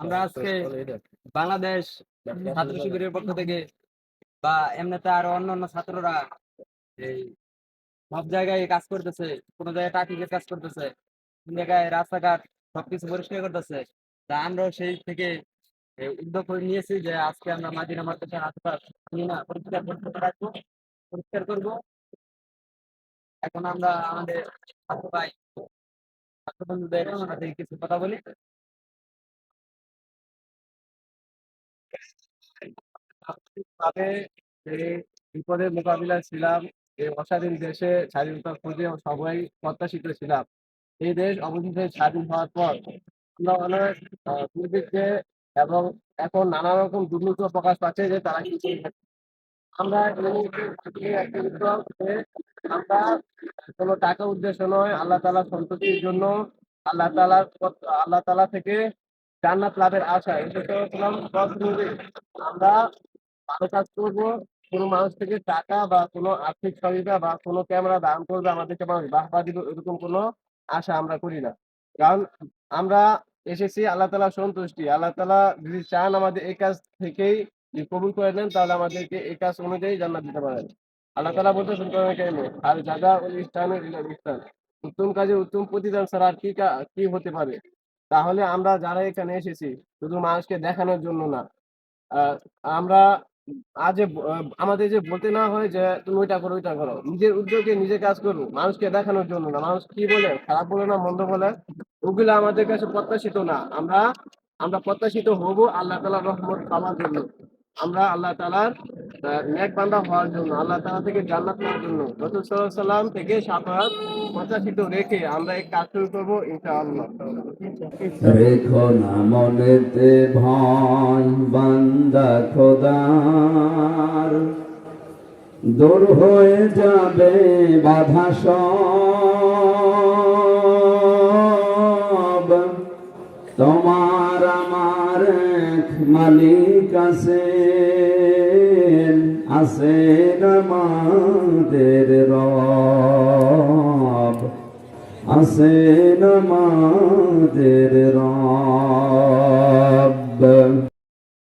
আমরা আজকে বাংলাদেশ ছাত্র শিবিরের পক্ষ থেকে বা এমনিতে আরও অন্য অন্য ছাত্ররা এই সব জায়গায় কাজ করতেছে কোনো জায়গায় ট্রাফিকের কাজ করতেছে কোন জায়গায় রাস্তাঘাট সবকিছু পরিষ্কার করতেছে। তা আমরাও সেই থেকে উদ্যোগ করে নিয়েছি যে আজকে আমরা মাদিনা মাদ্রাসার আশপাশ না পরিষ্কার পরিচ্ছন্ন রাখব পরিষ্কার করব। এখন আমরা আমাদের ছাত্র ভাই ছাত্র বন্ধুদের সাথে কিছু কথা বলি। যে বিপদের মোকাবিলায় ছিলাম এই অস্বাধীন দেশে স্বাধীনতার খোঁজে সবাই প্রত্যাশিত ছিলাম এই দেশ অবশেষে স্বাধীন হওয়ার পর আমরা অনেক দুর্ভিক্ষে এবং এখন নানা রকম দুর্নীতি প্রকাশ পাচ্ছে যে তারা কি করে। আমরা আমরা কোনো টাকা উদ্দেশ্য নয়, আল্লাহ তালা সন্ততির জন্য আল্লাহ তালার আল্লাহ তালা থেকে জান্নাত লাভের আশা আমরা ভালো কাজ করব, কোনো মানুষ থেকে টাকা বা কোনো আর্থিক সহযোগিতা বা কোনো ক্যামেরা দান করবে, আমাদেরকে মানুষ বাহবা দিবে, এরকম কোনো আশা আমরা করি না। কারণ আমরা এসেছি, আল্লাহ তালা সন্তুষ্টি। আল্লাহ তালা যদি চান আমাদের এই কাজ থেকেই কবুল করে নেন, তাহলে আমাদেরকে এই কাজ অনুযায়ী জান্নাত দিতে পারেন। আল্লাহ তালা বলতে শুনতে আর জায়গা ওই স্থানে স্থান উত্তম কাজে উত্তম প্রতিদান ছাড়া আর কা- কি হতে পারে? তাহলে আমরা যারা এখানে এসেছি, শুধু মানুষকে দেখানোর জন্য না আমরা আজ আমাদের যে বলতে না হয় যে তুমি ওইটা করো ওইটা করো, নিজের উদ্যোগে নিজে কাজ করব, মানুষকে দেখানোর জন্য না, মানুষ কি বলে, খারাপ বলে না, মন্দ বলে, ওগুলো আমাদের কাছে প্রত্যাশিত না, আমরা আমরা প্রত্যাশিত হব আল্লাহ তালার রহমত পাওয়ার জন্য, আমরা আল্লাহ তালার নেক বান্দা হওয়ার জন্য, আল্লাহ তালা থেকে জান্নাত পাওয়ার জন্য রসুল সাল্লাহ সাল্লাম থেকে রেখে আমরা এই কাজ শুরু করব ইনশাআল্লাহ। রেখো না মনেতে ভয়, বান্দা খোদার। দূর হয়ে যাবে বাধা সব। তোমার আমার মালিক আছেন আছেন আমাদের রব। আছেন আমাদের রব।